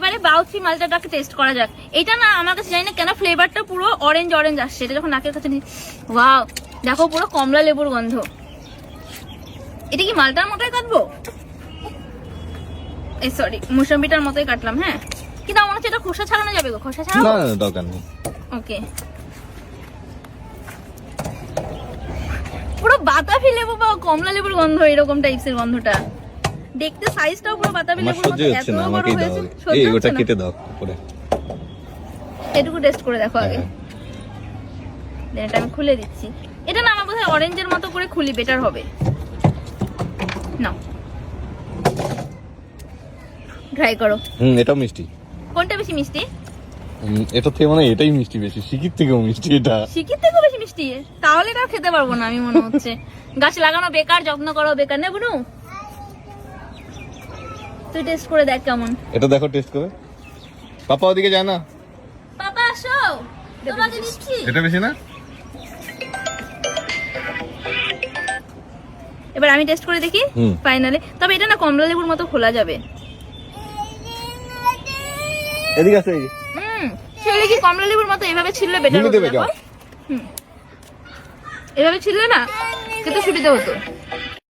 এবারে বাউচি মালটাটাকে টেস্ট করা যাক। এটা না আমার কাছে জানি না কেন ফ্লেভারটা পুরো অরেঞ্জ অরেঞ্জ আসছে। এটা যখন নাকের কাছে নিই ওয়াও দেখো পুরো কমলা লেবুর গন্ধ। এটা কি মালটার মতোই কাটবো? এই সরি মুসম্বিটার মতোই কাটলাম হ্যাঁ? কিন্তু আমার মনে হচ্ছে এটা খোসা ছাড়ানো যাবে গো খোসা না ছাড়াবো? না না, দরকার নেই। ওকে পুরো বাতাবি লেবু বা কমলা লেবুর গন্ধ এরকম টাইপসের গন্ধটা। দেখতে সাইজটাও পুরো বাতাবি লেবুর মতো এত বড় দাও হয়েছে এই ওটা কেটে দাও উপরে। এটুকু টেস্ট করে দেখো আগে। হ্যাঁ। Then এটা আমি খুলে দিচ্ছি। এটা না আমার বোধহয় অরেঞ্জের মতো করে খুলি বেটার হবে। নাও। ট্রাই করো। হুম এটাও মিষ্টি। কোনটা বেশি মিষ্টি? এটা থেকে মানে এটাই মিষ্টি বেশি শিকির থেকেও মিষ্টি এটা। শিকির থেকেও বেশি মিষ্টি? তাহলে এটা খেতে পারব না আমি মনে হচ্ছে। গাছ লাগানো বেকার যত্ন করো বেকার। না বুনু। তুই টেস্ট করে দেখ কেমন। এটা দেখো টেস্ট করে। পাপা ওদিকে যায় না? পাপা আসো। তোমাকে দিচ্ছি। এটা বেশি না? এবার আমি টেস্ট করে দেখি। ফাইনালি তবে এটা না কমলা লেবুর মতো খোলা যাবে। এদিকে আসো এই হুম ছেলে কি কমলা লেবুর মতো এভাবে ছিললে বেটার হতো এভাবে ছিললে না খেতে সুবিধা হতো।